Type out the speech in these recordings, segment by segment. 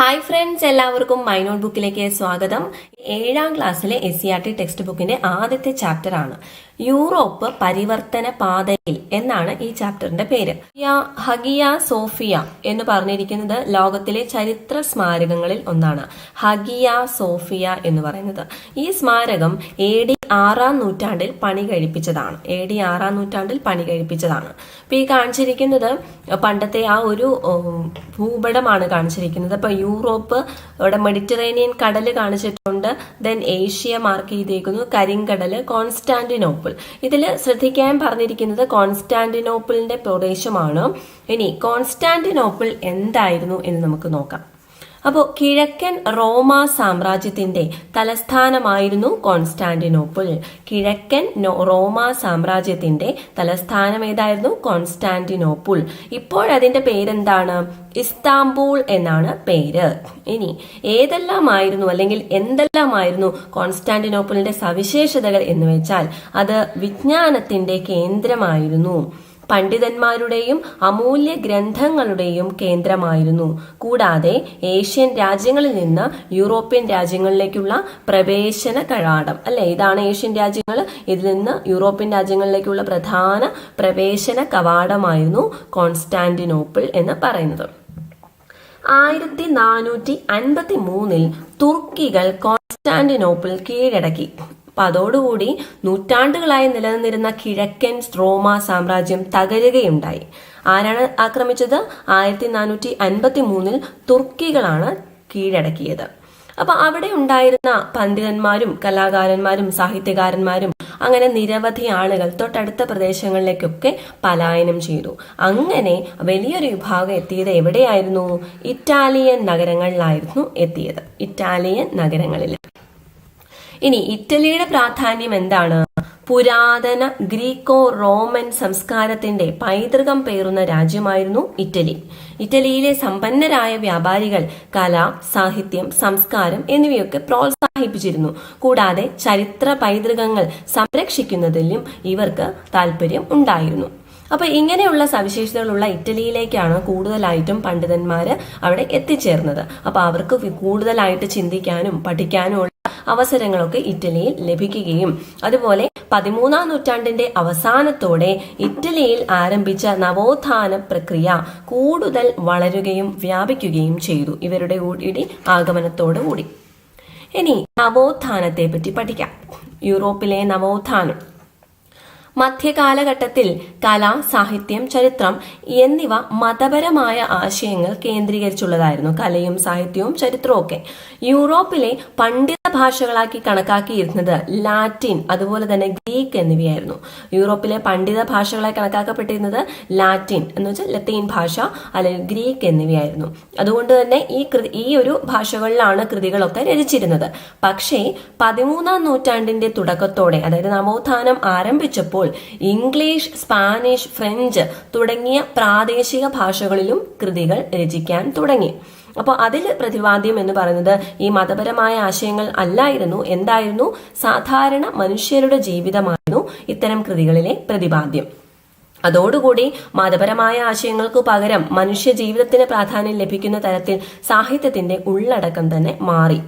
Hi friends എല്ലാവർക്കും my note ബുക്കിലേക്ക് സ്വാഗതം. ഏഴാം ക്ലാസ്സിലെ S C R T text ബുക്കിന്റെ ആദ്യത്തെ ചാപ്റ്റർ ആണ്. യൂറോപ്പ് പരിവർത്തന പാതയിൽ എന്നാണ് ഈ ചാപ്റ്ററിന്റെ പേര്. ഹഗിയ സോഫിയ എന്ന് പറഞ്ഞിരിക്കുന്നത് ലോകത്തിലെ ചരിത്ര സ്മാരകങ്ങളിൽ ഒന്നാണ്. ഹഗിയ സോഫിയ എന്ന് പറയുന്നത്. ഈ സ്മാരകം എ ഡി ആറാം നൂറ്റാണ്ടിൽ പണി കഴിപ്പിച്ചതാണ്. എ ഡി ആറാം നൂറ്റാണ്ടിൽ പണി കഴിപ്പിച്ചതാണ്. അപ്പൊ ഈ കാണിച്ചിരിക്കുന്നത് പണ്ടത്തെ ആ ഒരു ഭൂപടമാണ് കാണിച്ചിരിക്കുന്നത്. അപ്പൊ യൂറോപ്പ് ഇവിടെ മെഡിറ്ററേനിയൻ കടൽ കാണിച്ചിട്ടുണ്ട്. ദെൻ ഏഷ്യ മാർക്ക് ചെയ്തേക്കുന്നു കരിങ്കടൽ കോൺസ്റ്റാന്റിനോപ്പിൾ. ഇതിൽ ശ്രദ്ധിക്കാൻ പറഞ്ഞിരിക്കുന്നത് കോൺസ്റ്റാന്റിനോപ്പിളിന്റെ പ്രദേശമാണ്. ഇനി കോൺസ്റ്റാന്റിനോപ്പിൾ എന്തായിരുന്നു എന്ന് നമുക്ക് നോക്കാം. അപ്പോൾ കിഴക്കൻ റോമ സാമ്രാജ്യത്തിന്റെ തലസ്ഥാനമായിരുന്നു കോൺസ്റ്റാന്റിനോപ്പിൾ. കിഴക്കൻ റോമാ സാമ്രാജ്യത്തിന്റെ തലസ്ഥാനം ഏതായിരുന്നു? കോൺസ്റ്റാന്റിനോപ്പിൾ. ഇപ്പോഴതിന്റെ പേരെന്താണ്? ഇസ്താംബൂൾ എന്നാണ് പേര്. ഇനി ഏതെല്ലാമായിരുന്നു അല്ലെങ്കിൽ എന്തെല്ലാമായിരുന്നു കോൺസ്റ്റാന്റിനോപ്പിളിന്റെ സവിശേഷതകൾ എന്ന് വെച്ചാൽ അത് വിജ്ഞാനത്തിന്റെ കേന്ദ്രമായിരുന്നു. പണ്ഡിതന്മാരുടെയും അമൂല്യ ഗ്രന്ഥങ്ങളുടെയും കേന്ദ്രമായിരുന്നു. കൂടാതെ ഏഷ്യൻ രാജ്യങ്ങളിൽ നിന്ന് യൂറോപ്യൻ രാജ്യങ്ങളിലേക്കുള്ള പ്രവേശന കഴാടം. അല്ലെ? ഇതാണ് ഏഷ്യൻ രാജ്യങ്ങൾ. ഇതിൽ നിന്ന് യൂറോപ്യൻ രാജ്യങ്ങളിലേക്കുള്ള പ്രധാന പ്രവേശന കവാടമായിരുന്നു കോൺസ്റ്റാന്റിനോപ്പിൾ എന്ന് പറയുന്നത്. ആയിരത്തി നാനൂറ്റി അൻപത്തി മൂന്നിൽ തുർക്കികൾ കോൺസ്റ്റാന്റിനോപ്പിൾ കീഴടക്കി. അപ്പൊ അതോടുകൂടി നൂറ്റാണ്ടുകളായി നിലനിന്നിരുന്ന കിഴക്കൻ റോമ സാമ്രാജ്യം തകരുകയുണ്ടായി. ആരാണ് ആക്രമിച്ചത്? ആയിരത്തി നാനൂറ്റി അൻപത്തി മൂന്നിൽ തുർക്കികളാണ് കീഴടക്കിയത്. അപ്പൊ അവിടെ ഉണ്ടായിരുന്ന പണ്ഡിതന്മാരും കലാകാരന്മാരും സാഹിത്യകാരന്മാരും അങ്ങനെ നിരവധി ആളുകൾ തൊട്ടടുത്ത പ്രദേശങ്ങളിലേക്കൊക്കെ പലായനം ചെയ്തു. അങ്ങനെ വലിയൊരു വിഭാഗം എത്തിയത് എവിടെയായിരുന്നു? ഇറ്റാലിയൻ നഗരങ്ങളിലായിരുന്നു എത്തിയത്. ഇറ്റാലിയൻ നഗരങ്ങളിൽ ഇനി ഇറ്റലിയുടെ പ്രാധാന്യം എന്താണ്? പുരാതന ഗ്രീക്കോ റോമൻ സംസ്കാരത്തിന്റെ പൈതൃകം പേറുന്ന രാജ്യമായിരുന്നു ഇറ്റലി. ഇറ്റലിയിലെ സമ്പന്നരായ വ്യാപാരികൾ കല സാഹിത്യം സംസ്കാരം എന്നിവയൊക്കെ പ്രോത്സാഹിപ്പിച്ചിരുന്നു. കൂടാതെ ചരിത്ര പൈതൃകങ്ങൾ സംരക്ഷിക്കുന്നതിലും ഇവർക്ക് താല്പര്യം ഉണ്ടായിരുന്നു. അപ്പൊ ഇങ്ങനെയുള്ള സവിശേഷതകളുള്ള ഇറ്റലിയിലേക്കാണ് കൂടുതലായിട്ടും പണ്ഡിതന്മാര് അവിടെ എത്തിച്ചേർന്നത്. അപ്പൊ അവർക്ക് കൂടുതലായിട്ട് ചിന്തിക്കാനും പഠിക്കാനും അവസരങ്ങളൊക്കെ ഇറ്റലിയിൽ ലഭിക്കുകയും. അതുപോലെ പതിമൂന്നാം നൂറ്റാണ്ടിന്റെ അവസാനത്തോടെ ഇറ്റലിയിൽ ആരംഭിച്ച നവോത്ഥാന പ്രക്രിയ കൂടുതൽ വളരുകയും വ്യാപിക്കുകയും ചെയ്തു. ഇവരുടെ കൂടി ആഗമനത്തോടു കൂടി. ഇനി നവോത്ഥാനത്തെ പറ്റി പഠിക്കാം. യൂറോപ്പിലെ നവോത്ഥാനം. മധ്യകാലഘട്ടത്തിൽ കല സാഹിത്യം ചരിത്രം എന്നിവ മതപരമായ ആശയങ്ങൾ കേന്ദ്രീകരിച്ചുള്ളതായിരുന്നു. കലയും സാഹിത്യവും ചരിത്രവും ഒക്കെ. യൂറോപ്പിലെ പണ്ഡിത ഭാഷകളാക്കി കണക്കാക്കിയിരുന്നത് ലാറ്റിൻ അതുപോലെ തന്നെ ഗ്രീക്ക് എന്നിവയായിരുന്നു. യൂറോപ്പിലെ പണ്ഡിത ഭാഷകളായി കണക്കാക്കപ്പെട്ടിരുന്നത് ലാറ്റിൻ എന്ന് വെച്ചാൽ ലത്തീൻ ഭാഷ അല്ലെങ്കിൽ ഗ്രീക്ക് എന്നിവയായിരുന്നു. അതുകൊണ്ട് തന്നെ ഈ കൃതി ഈ ഒരു ഭാഷകളിലാണ് കൃതികളൊക്കെ രചിച്ചിരുന്നത്. പക്ഷേ പതിമൂന്നാം നൂറ്റാണ്ടിന്റെ തുടക്കത്തോടെ അതായത് നവോത്ഥാനം ആരംഭിച്ചപ്പോൾ ഇംഗ്ലീഷ് സ്പാനിഷ് ഫ്രഞ്ച് തുടങ്ങിയ പ്രാദേശിക ഭാഷകളിലും കൃതികൾ രചിക്കാൻ തുടങ്ങി. അപ്പോൾ അതിൽ പ്രതിവാദ്യം എന്ന് പറയുന്നത് ഈ മതപരമായ ആശയങ്ങൾ അല്ലായിരുന്നു എന്തായിരുന്നു? സാധാരണ മനുഷ്യരുടെ ജീവിതമായിരുന്നു ഇത്തരം കൃതികളിലെ പ്രതിപാദ്യം. അതോടുകൂടി മതപരമായ ആശയങ്ങൾക്ക് പകരം മനുഷ്യ ജീവിതത്തിന് പ്രാധാന്യം ലഭിക്കുന്ന തരത്തിൽ സാഹിത്യത്തിന്റെ ഉള്ളടക്കം തന്നെ മാറി.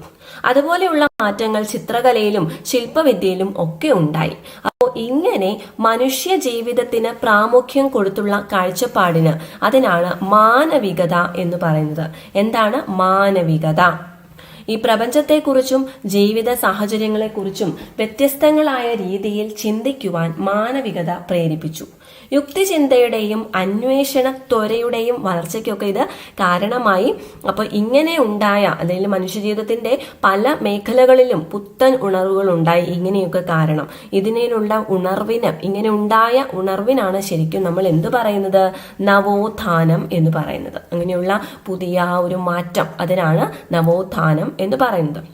അതുപോലെയുള്ള മാറ്റങ്ങൾ ചിത്രകലയിലും ശില്പവിദ്യയിലും ഒക്കെ ഉണ്ടായി. ഇങ്ങനെ മനുഷ്യ ജീവിതത്തിന് പ്രാമുഖ്യം കൊടുത്തുള്ള കാഴ്ചപ്പാടിന് അതിനാണ് മാനവികത എന്ന് പറയുന്നത്. എന്താണ് മാനവികത? ഈ പ്രപഞ്ചത്തെക്കുറിച്ചും ജീവിത സാഹചര്യങ്ങളെക്കുറിച്ചും വ്യത്യസ്തങ്ങളായ രീതിയിൽ ചിന്തിക്കുവാൻ മാനവികത പ്രേരിപ്പിച്ചു. യുക്തിചിന്തയുടെയും അന്വേഷണ ത്വരയുടെയും വളർച്ചയ്ക്കൊക്കെ ഇത് കാരണമായി. അപ്പോൾ ഇങ്ങനെ ഉണ്ടായ അല്ലെങ്കിൽ മനുഷ്യജീവിതത്തിന്റെ പല മേഖലകളിലും പുത്തൻ ഉണർവുകൾ ഉണ്ടായി ഇങ്ങനെയൊക്കെ കാരണം. ഇതിനുള്ള ഉണർവിന് ഇങ്ങനെ ഉണ്ടായ ഉണർവിനാണ് ശരിക്കും നമ്മൾ എന്ത് പറയുന്നത്? നവോത്ഥാനം എന്ന് പറയുന്നത്. അങ്ങനെയുള്ള പുതിയ ഒരു മാറ്റം അതിനാണ് നവോത്ഥാനം എന്ന് പറയുന്നത്.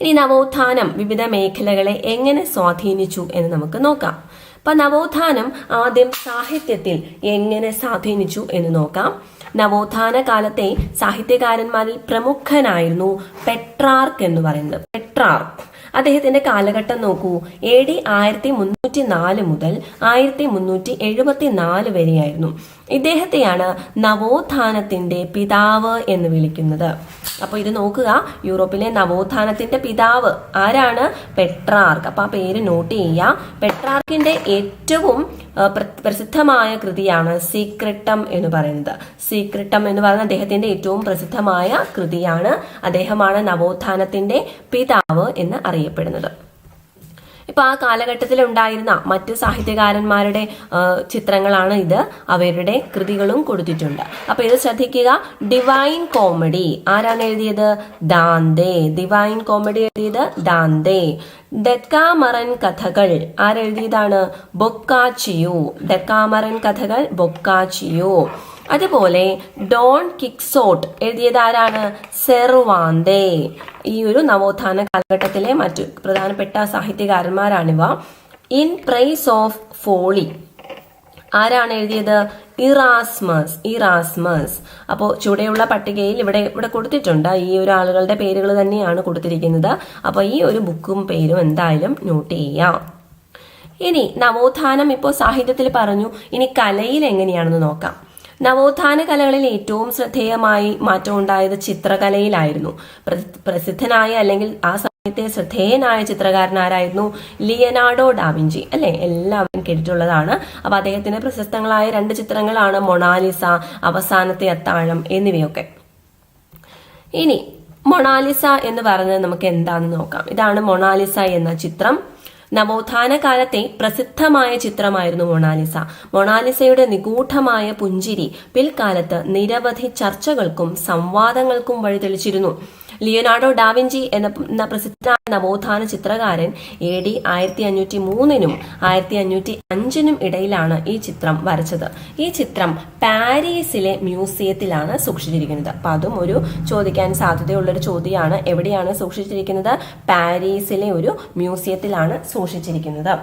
ഇനി നവോത്ഥാനം വിവിധ മേഖലകളെ എങ്ങനെ സ്വാധീനിച്ചു എന്ന് നമുക്ക് നോക്കാം. അപ്പൊ നവോത്ഥാനം ആദ്യം സാഹിത്യത്തിൽ എങ്ങനെ സ്വാധീനിച്ചു എന്ന് നോക്കാം. നവോത്ഥാന കാലത്തെ സാഹിത്യകാരന്മാരിൽ പ്രമുഖനായിരുന്നു പെട്രാർക്ക് എന്ന് പറയുന്നത്. പെട്രാർക്ക്. അദ്ദേഹത്തിന്റെ കാലഘട്ടം നോക്കൂ. എ ഡി ആയിരത്തി മുന്നൂറ്റി നാല് മുതൽ ആയിരത്തി മുന്നൂറ്റി എഴുപത്തി നാല് വരെയായിരുന്നു. ഇദ്ദേഹത്തെയാണ് നവോത്ഥാനത്തിന്റെ പിതാവ് എന്ന് വിളിക്കുന്നത്. അപ്പൊ ഇത് നോക്കുക. യൂറോപ്പിലെ നവോത്ഥാനത്തിന്റെ പിതാവ് ആരാണ്? പെട്രാർക്ക്. അപ്പൊ ആ പേര് നോട്ട് ചെയ്യുക. പെട്രാർക്കിന്റെ ഏറ്റവും പ്രസിദ്ധമായ കൃതിയാണ് സീക്രട്ടം എന്ന് പറയുന്നത്. സീക്രട്ടം എന്ന് പറയുന്ന അദ്ദേഹത്തിന്റെ ഏറ്റവും പ്രസിദ്ധമായ കൃതിയാണ്. അദ്ദേഹമാണ് നവോത്ഥാനത്തിന്റെ പിതാവ് എന്ന് അറിയപ്പെടുന്നത്. ഇപ്പൊ ആ കാലഘട്ടത്തിൽ ഉണ്ടായിരുന്ന മറ്റ് സാഹിത്യകാരന്മാരുടെ ചിത്രങ്ങളാണ് ഇത്. അവരുടെ കൃതികളും കൊടുത്തിട്ടുണ്ട്. അപ്പൊ ഇത് ശ്രദ്ധിക്കുക. ഡിവൈൻ കോമഡി ആരാണ് എഴുതിയത്? ദാന്തേ. ഡിവൈൻ കോമഡി എഴുതിയത് ദാന്തേ. ഡെക്കാമറൻ കഥകൾ. ആരെഴുതിയതാണ്? ബൊക്കാച്ചിയോ. ഡെക്കാമറൻ കഥകൾ ബൊക്കാച്ചിയോ. അതുപോലെ ഡോൺ കിക്സോട്ട് എഴുതിയത് ആരാണ്? സെർവാന്തേ ഈ ഒരു നവോത്ഥാന കാലഘട്ടത്തിലെ മറ്റു പ്രധാനപ്പെട്ട സാഹിത്യകാരന്മാരാണിവ. ഇൻ പ്രൈസ് ഓഫ് ഫോളി ആരാണ് എഴുതിയത്? ഇറാസ്മസ് ഇറാസ്മസ് അപ്പോൾ ചുവടെയുള്ള പട്ടികയിൽ ഇവിടെ ഇവിടെ കൊടുത്തിട്ടുണ്ട്. ഈ ഒരു ആളുകളുടെ പേരുകൾ തന്നെയാണ് കൊടുത്തിരിക്കുന്നത്. അപ്പോൾ ഈ ഒരു ബുക്കും പേരും എന്തായാലും നോട്ട് ചെയ്യാം. ഇനി നവോത്ഥാനം ഇപ്പോൾ സാഹിത്യത്തിൽ പറഞ്ഞു. ഇനി കലയിൽ എങ്ങനെയാണെന്ന് നോക്കാം. നവോത്ഥാന കലകളിൽ ഏറ്റവും ശ്രദ്ധേയമായി മാറ്റം ഉണ്ടായത് ചിത്രകലയിലായിരുന്നു. പ്ര- പ്രസിദ്ധനായ അല്ലെങ്കിൽ ആ സമയത്തെ ശ്രദ്ധേയനായ ചിത്രകാരനാരായിരുന്നു ലിയനാർഡോ ഡാവിഞ്ചി അല്ലെ? എല്ലാവരും കേട്ടിട്ടുള്ളതാണ്. അപ്പൊ അദ്ദേഹത്തിന്റെ പ്രശസ്തങ്ങളായ രണ്ട് ചിത്രങ്ങളാണ് മൊണാലിസ അവസാനത്തെ അത്താഴം എന്നിവയൊക്കെ. ഇനി മൊണാലിസ എന്ന് പറഞ്ഞത് നമുക്ക് എന്താണെന്ന് നോക്കാം. ഇതാണ് മൊണാലിസ എന്ന ചിത്രം. നവോത്ഥാന കാലത്തെ പ്രസിദ്ധമായ ചിത്രമായിരുന്നു മൊണാലിസ. മൊണാലിസയുടെ നിഗൂഢമായ പുഞ്ചിരി പിൽക്കാലത്ത് നിരവധി ചർച്ചകൾക്കും സംവാദങ്ങൾക്കും വഴിതെളിച്ചിരുന്നു. ലിയോനാർഡോ ഡാവിഞ്ചി എന്ന പ്രസിദ്ധ നവോത്ഥാന ചിത്രകാരൻ എ ഡി ആയിരത്തി അഞ്ഞൂറ്റി മൂന്നിനും ആയിരത്തി അഞ്ഞൂറ്റി അഞ്ചിനും ഇടയിലാണ് ഈ ചിത്രം വരച്ചത്. ഈ ചിത്രം പാരീസിലെ മ്യൂസിയത്തിലാണ് സൂക്ഷിച്ചിരിക്കുന്നത്. അപ്പൊ അതും ഒരു ചോദിക്കാൻ സാധ്യതയുള്ള ഒരു ചോദ്യമാണ്. എവിടെയാണ് സൂക്ഷിച്ചിരിക്കുന്നത്? പാരീസിലെ ഒരു മ്യൂസിയത്തിലാണ് സൂക്ഷിച്ചിരിക്കുന്നത്.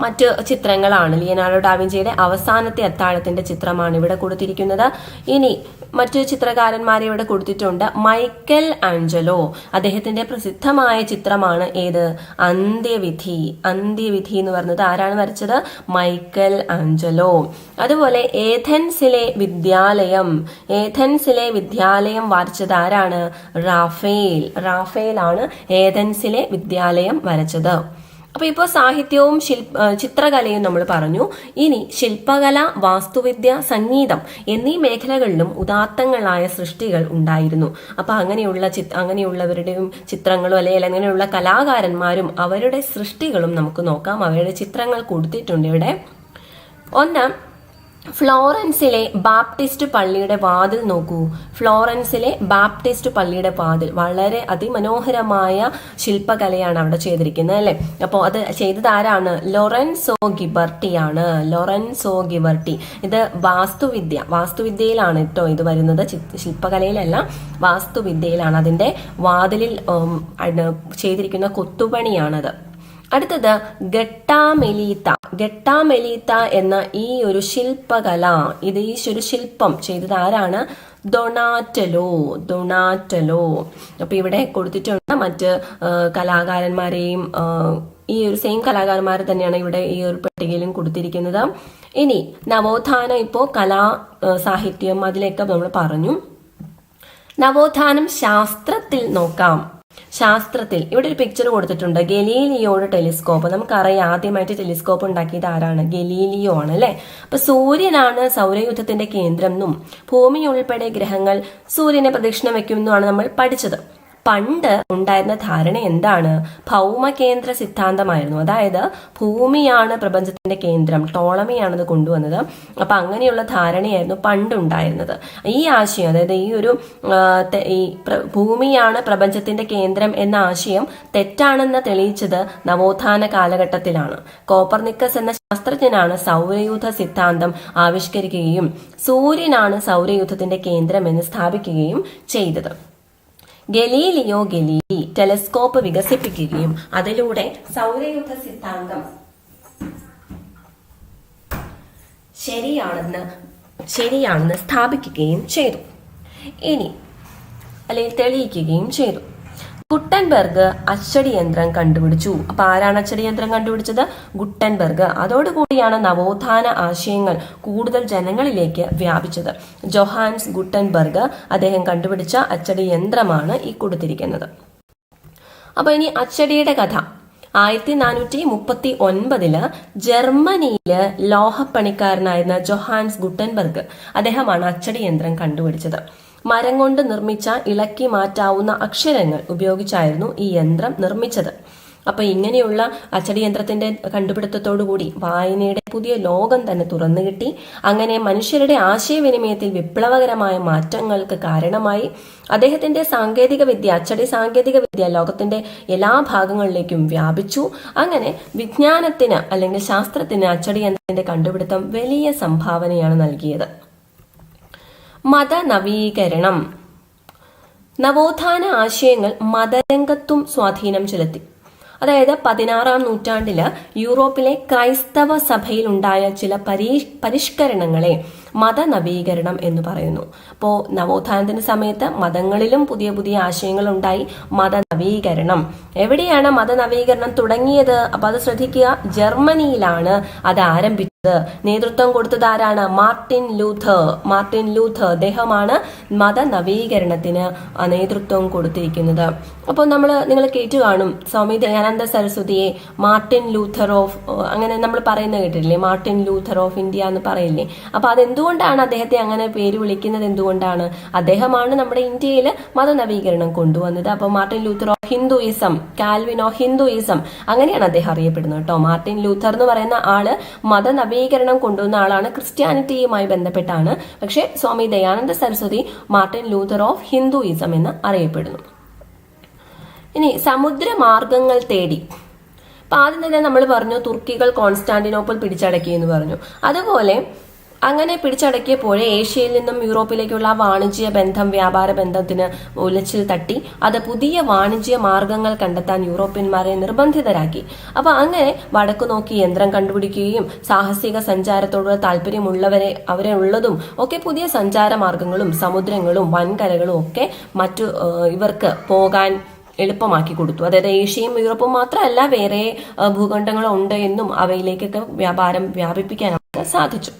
മറ്റ് ചിത്രങ്ങളാണ് ലിയനാർഡോ ഡാവിഞ്ചിയുടെ അവസാനത്തെ അത്താഴത്തിന്റെ ചിത്രമാണ് ഇവിടെ കൊടുത്തിരിക്കുന്നത്. ഇനി മറ്റു ചിത്രകാരന്മാരെ ഇവിടെ കൊടുത്തിട്ടുണ്ട്. Michelangelo. അദ്ദേഹത്തിന്റെ പ്രസിദ്ധമായ ചിത്രമാണ് ഏത്? അന്ത്യവിധി. അന്ത്യവിധി എന്ന് പറഞ്ഞത് ആരാണ് വരച്ചത്? Michelangelo. അതുപോലെ ഏഥൻസിലെ വിദ്യാലയം. ഏഥൻസിലെ വിദ്യാലയം വരച്ചത് ആരാണ്? റാഫേൽ. റാഫേൽ ആണ് ഏഥൻസിലെ വിദ്യാലയം വരച്ചത്. അപ്പൊ ഇപ്പോൾ സാഹിത്യവും ശില്പ ചിത്രകലയും നമ്മൾ പറഞ്ഞു. ഇനി ശില്പകല വാസ്തുവിദ്യ സംഗീതം എന്നീ മേഖലകളിലും ഉദാത്തങ്ങളായ സൃഷ്ടികൾ ഉണ്ടായിരുന്നു. അപ്പൊ അങ്ങനെയുള്ള ചി അങ്ങനെയുള്ളവരുടെയും ചിത്രങ്ങളും അല്ലെങ്കിൽ അങ്ങനെയുള്ള കലാകാരന്മാരും അവരുടെ സൃഷ്ടികളും നമുക്ക് നോക്കാം. അവരുടെ ചിത്രങ്ങൾ കൊടുത്തിട്ടുണ്ട് ഇവിടെ. ഒന്ന് ഫ്ലോറൻസിലെ ബാപ്റ്റിസ്റ്റ് പള്ളിയുടെ വാതിൽ നോക്കൂ. ഫ്ലോറൻസിലെ ബാപ്റ്റിസ്റ്റ് പള്ളിയുടെ വാതിൽ വളരെ അതിമനോഹരമായ ശില്പകലയാണ് അവിടെ ചെയ്തിരിക്കുന്നത് അല്ലെ? അപ്പോൾ അത് ചെയ്തത് ആരാണ്? ലൊറൻസോ ഗിബർട്ടി ആണ് ലൊറൻസോ ഗിബർട്ടി. ഇത് വാസ്തുവിദ്യ. വാസ്തുവിദ്യയിലാണ് കേട്ടോ ഇത് വരുന്നത്. ശില്പകലയിലല്ല വാസ്തുവിദ്യയിലാണ്. അതിന്റെ വാതിലിൽ ചെയ്തിരിക്കുന്ന കൊത്തുപണിയാണത്. അടുത്തത് ഗട്ടാമെലീത്ത. ഗട്ടാമെലീത്ത എന്ന ഈ ഒരു ശില്പകല ഇത് ഈ ഒരു ശില്പം ചെയ്തത് ആരാണ്? Donatello Donatello. അപ്പൊ ഇവിടെ കൊടുത്തിട്ടുണ്ട് മറ്റ് കലാകാരന്മാരെയും ഈ ഒരു സെയിം കലാകാരന്മാർ തന്നെയാണ് ഇവിടെ ഈ ഒരു പട്ടികയിലും കൊടുത്തിരിക്കുന്നത്. ഇനി നവോത്ഥാനം ഇപ്പോ കലാ സാഹിത്യം അതിലേക്ക് നമ്മൾ പറഞ്ഞു. നവോത്ഥാനം ശാസ്ത്രത്തിൽ നോക്കാം. ശാസ്ത്രത്തിൽ. ഇവിടെ ഒരു പിക്ചർ കൊടുത്തിട്ടുണ്ട്. ഗലീലിയോയുടെ ടെലിസ്കോപ്പ് നമുക്കറിയാം ആദ്യമായിട്ട് ടെലിസ്കോപ്പ് ഉണ്ടാക്കിയത് ആരാണ്? ഗലീലിയോ ആണ് അല്ലെ? അപ്പൊ സൂര്യനാണ് സൗരയൂഥത്തിന്റെ കേന്ദ്രം എന്നും ഭൂമി ഉൾപ്പെടെ ഗ്രഹങ്ങൾ സൂര്യനെ പ്രദക്ഷിണം വെക്കുമെന്നുമാണ് നമ്മൾ പഠിച്ചത്. പണ്ട് ഉണ്ടായിരുന്ന ധാരണ എന്താണ്? ഭൗമകേന്ദ്ര സിദ്ധാന്തമായിരുന്നു. അതായത് ഭൂമിയാണ് പ്രപഞ്ചത്തിന്റെ കേന്ദ്രം ടോളമിയാണത് കൊണ്ടുവന്നത്. അപ്പൊ അങ്ങനെയുള്ള ധാരണയായിരുന്നു പണ്ടുണ്ടായിരുന്നത്. ഈ ആശയം അതായത് ഈ ഒരു ഈ ഭൂമിയാണ് പ്രപഞ്ചത്തിന്റെ കേന്ദ്രം എന്ന ആശയം തെറ്റാണെന്ന് തെളിയിച്ചത് നവോത്ഥാന കാലഘട്ടത്തിലാണ്. കോപ്പർനിക്കസ് എന്ന ശാസ്ത്രജ്ഞനാണ് സൗരയൂഥ സിദ്ധാന്തം ആവിഷ്കരിക്കുകയും സൂര്യനാണ് സൗരയൂഥത്തിന്റെ കേന്ദ്രം എന്ന് സ്ഥാപിക്കുകയും ചെയ്തത്. ഗലീലിയോ ഗലീലി ടെലസ്കോപ്പ് വികസിപ്പിക്കുകയും അതിലൂടെ സൗരയുദ്ധ സിദ്ധാന്തം ശരിയാണെന്ന് ശരിയാണെന്ന് സ്ഥാപിക്കുകയും ചെയ്തു. ഇനി അല്ലെങ്കിൽ തെളിയിക്കുകയും ചെയ്തു. ഗുട്ടൻബർഗ് അച്ചടി യന്ത്രം കണ്ടുപിടിച്ചു. അപ്പൊ ആരാണ് അച്ചടി യന്ത്രം കണ്ടുപിടിച്ചത്? ഗുട്ടൻബർഗ്. അതോടുകൂടിയാണ് നവോത്ഥാന ആശയങ്ങൾ കൂടുതൽ ജനങ്ങളിലേക്ക് വ്യാപിച്ചത്. ജൊഹാൻസ് ഗുട്ടൻബർഗ് അദ്ദേഹം കണ്ടുപിടിച്ച അച്ചടി യന്ത്രമാണ് ഈ കൊടുത്തിരിക്കുന്നത്. അപ്പൊ ഇനി അച്ചടിയുടെ കഥ. ആയിരത്തി നാനൂറ്റി മുപ്പത്തി ഒൻപതിൽ ജർമ്മനിയിൽ ലോഹപ്പണിക്കാരനായിരുന്ന ജൊഹാൻസ് ഗുട്ടൻബർഗ് അദ്ദേഹമാണ് അച്ചടി യന്ത്രം കണ്ടുപിടിച്ചത്. മരം കൊണ്ട് നിർമ്മിച്ച ഇളക്കി മാറ്റാവുന്ന അക്ഷരങ്ങൾ ഉപയോഗിച്ചായിരുന്നു ഈ യന്ത്രം നിർമ്മിച്ചത്. അപ്പൊ ഇങ്ങനെയുള്ള അച്ചടി യന്ത്രത്തിന്റെ കണ്ടുപിടുത്തത്തോടുകൂടി വായനയുടെ പുതിയ ലോകം തന്നെ തുറന്നു കിട്ടി. അങ്ങനെ മനുഷ്യരുടെ ആശയവിനിമയത്തിൽ വിപ്ലവകരമായ മാറ്റങ്ങൾക്ക് കാരണമായി അദ്ദേഹത്തിന്റെ സാങ്കേതിക വിദ്യ അച്ചടി സാങ്കേതിക വിദ്യ ലോകത്തിന്റെ എല്ലാ ഭാഗങ്ങളിലേക്കും വ്യാപിച്ചു. അങ്ങനെ വിജ്ഞാനത്തിന് അല്ലെങ്കിൽ ശാസ്ത്രത്തിന് അച്ചടി യന്ത്രത്തിന്റെ കണ്ടുപിടുത്തം വലിയ സംഭാവനയാണ് നൽകിയത്. മതനവീകരണം. നവോത്ഥാന ആശയങ്ങൾ മതരംഗത്തും സ്വാധീനം ചെലുത്തി. അതായത് പതിനാറാം നൂറ്റാണ്ടിൽ യൂറോപ്പിലെ ക്രൈസ്തവ സഭയിൽ ഉണ്ടായ ചില പരീ പരിഷ്കരണങ്ങളെ മതനവീകരണം എന്ന് പറയുന്നു. അപ്പോൾ നവോത്ഥാനത്തിന് സമയത്ത് മതങ്ങളിലും പുതിയ പുതിയ ആശയങ്ങൾ ഉണ്ടായി മതനവീകരണം. എവിടെയാണ് മതനവീകരണം തുടങ്ങിയത്? അപ്പൊ അത് ശ്രദ്ധിക്കുക. ജർമ്മനിയിലാണ് അത് ആരംഭിച്ചത്. നേതൃത്വം കൊടുത്തത് ആരാണ്? Martin Luther. മാർട്ടിൻ ലൂഥർ അദ്ദേഹമാണ് മതനവീകരണത്തിന് നേതൃത്വം കൊടുത്തിരിക്കുന്നത്. അപ്പോൾ നമ്മൾ നിങ്ങൾ കേട്ടു കാണും. സ്വാമി ദയാനന്ദ സരസ്വതിയെ മാർട്ടിൻ ലൂഥർ ഓഫ് അങ്ങനെ നമ്മൾ പറയുന്നത് കേട്ടില്ലേ മാർട്ടിൻ ലൂഥർ ഓഫ് ഇന്ത്യ എന്ന് പറയില്ലേ? അപ്പൊ അതെന്തുകൊണ്ടാണ് അദ്ദേഹത്തെ അങ്ങനെ പേര് വിളിക്കുന്നത്? എന്തുകൊണ്ടാണ് അദ്ദേഹമാണ് നമ്മുടെ ഇന്ത്യയിൽ മത നവീകരണം കൊണ്ടുവന്നത്? അപ്പോൾ Martin Luther of Hinduism Calvin of Hinduism അങ്ങനെയാണ് അദ്ദേഹം അറിയപ്പെടുന്നത് കേട്ടോ. മാർട്ടിൻ ലൂഥർ എന്ന് പറയുന്ന ആൾ മതനവീകരണം കൊണ്ടുവന്ന ആളാണ്. ക്രിസ്ത്യാനിറ്റിയുമായി ബന്ധപ്പെട്ടാണ്. പക്ഷേ Swami Dayananda Saraswati Martin Luther of Hinduism എന്ന് അറിയപ്പെടുന്നു. ഇനി സമുദ്രമാർഗങ്ങൾ തേടി. അപ്പൊ ആദ്യം തന്നെ നമ്മൾ പറഞ്ഞു തുർക്കികൾ കോൺസ്റ്റാന്റിനോപ്പിൾ പിടിച്ചടക്കി എന്ന് പറഞ്ഞു. അതുപോലെ അങ്ങനെ പിടിച്ചടക്കിയപ്പോഴേ ഏഷ്യയിൽ നിന്നും യൂറോപ്പിലേക്കുള്ള വാണിജ്യ ബന്ധം വ്യാപാര ബന്ധത്തിന് ഉലച്ചിൽ തട്ടി. അത് പുതിയ വാണിജ്യ മാർഗങ്ങൾ കണ്ടെത്താൻ യൂറോപ്യന്മാരെ നിർബന്ധിതരാക്കി. അപ്പൊ അങ്ങനെ വടക്കു നോക്കി യന്ത്രം കണ്ടുപിടിക്കുകയും സാഹസിക സഞ്ചാരത്തോടുള്ള താല്പര്യമുള്ളവരെ അവരെ ഉള്ളതും ഒക്കെ പുതിയ സഞ്ചാര മാർഗങ്ങളും സമുദ്രങ്ങളും വൻകരകളും ഒക്കെ മറ്റു ഇവർക്ക് പോകാൻ എളുപ്പമാക്കി കൊടുത്തു. അതായത് ഏഷ്യയും യൂറോപ്പും മാത്രമല്ല വേറെ ഭൂഖണ്ഡങ്ങളും ഉണ്ട് എന്നും അവയിലേക്കൊക്കെ വ്യാപാരം വ്യാപിപ്പിക്കാൻ സാധിച്ചു.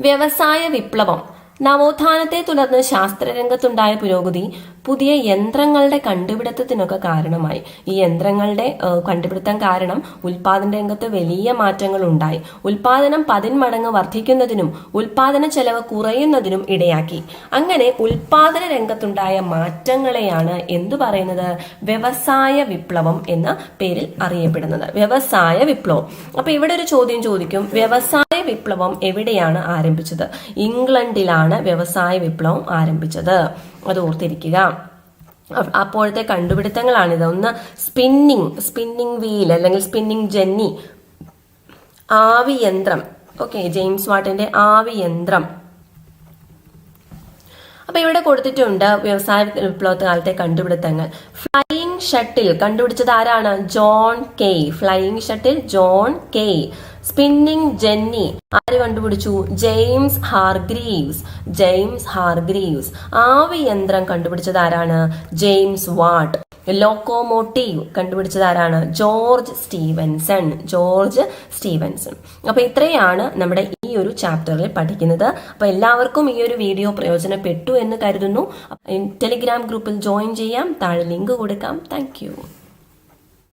വ്യവസായ വിപ്ലവം. നവോത്ഥാനത്തെ തുടർന്ന് ശാസ്ത്രരംഗത്തുണ്ടായ പുരോഗതി പുതിയ യന്ത്രങ്ങളുടെ കണ്ടുപിടുത്തത്തിനൊക്കെ കാരണമായി. ഈ യന്ത്രങ്ങളുടെ കണ്ടുപിടുത്തം കാരണം ഉൽപാദന രംഗത്ത് വലിയ മാറ്റങ്ങൾ ഉണ്ടായി ഉൽപാദനം പതിന്മടങ്ങ് വർദ്ധിക്കുന്നതിനും ഉൽപാദന ചെലവ് കുറയുന്നതിനും ഇടയാക്കി. അങ്ങനെ ഉൽപാദന രംഗത്തുണ്ടായ മാറ്റങ്ങളെയാണ് എന്തു പറയുന്നത്? വ്യവസായ വിപ്ലവം എന്ന പേരിൽ അറിയപ്പെടുന്നത്. വ്യവസായ വിപ്ലവം. അപ്പൊ ഇവിടെ ഒരു ചോദ്യം ചോദിക്കും. വ്യവസായ വിപ്ലവം എവിടെയാണ് ആരംഭിച്ചത്? ഇംഗ്ലണ്ടിലാണ് വ്യവസായ വിപ്ലവം ആരംഭിച്ചത്. അത് ഓർത്തിരിക്കുക അപ്പോഴത്തെ കണ്ടുപിടുത്തങ്ങളാണിത് ഒന്ന് സ്പിന്നിങ് സ്പിന്നിങ് വീൽ അല്ലെങ്കിൽ സ്പിന്നിങ് ജെന്നി ആവി യന്ത്രം ഓക്കെ ജെയിംസ് വാട്ടിന്റെ ആവി യന്ത്രം അപ്പൊ ഇവിടെ കൊടുത്തിട്ടുണ്ട് വ്യവസായ വിപ്ലവത്തെ കാലത്തെ കണ്ടുപിടുത്തങ്ങൾ. ഫ്ലൈയിങ് ഷട്ടിൽ കണ്ടുപിടിച്ചത് ആരാണ്? John Kay flying shuttle John Kay spinning jenny ആര് കണ്ടുപിടിച്ചു? ജെയിംസ് ഹാർഗ്രീവ്സ് ജെയിംസ് ഹാർഗ്രീവ്സ് ആവി യന്ത്രം കണ്ടുപിടിച്ചത് ആരാണ്? ജെയിംസ് വാട്ട് ലോക്കോമോട്ടീവ് കണ്ടുപിടിച്ചത് ആരാണ്? ജോർജ് സ്റ്റീവൻസൺ ജോർജ് സ്റ്റീവൻസൺ അപ്പൊ ഇത്രയാണ് നമ്മുടെ ഈ ഒരു ചാപ്റ്ററിൽ പഠിക്കുന്നത്. അപ്പൊ എല്ലാവർക്കും ഈ ഒരു വീഡിയോ പ്രയോജനപ്പെട്ടു എന്ന് കരുതുന്നു. ടെലിഗ്രാം ഗ്രൂപ്പിൽ ജോയിൻ ചെയ്യാം. താഴെ ലിങ്ക് കൊടുക്കാം. താങ്ക്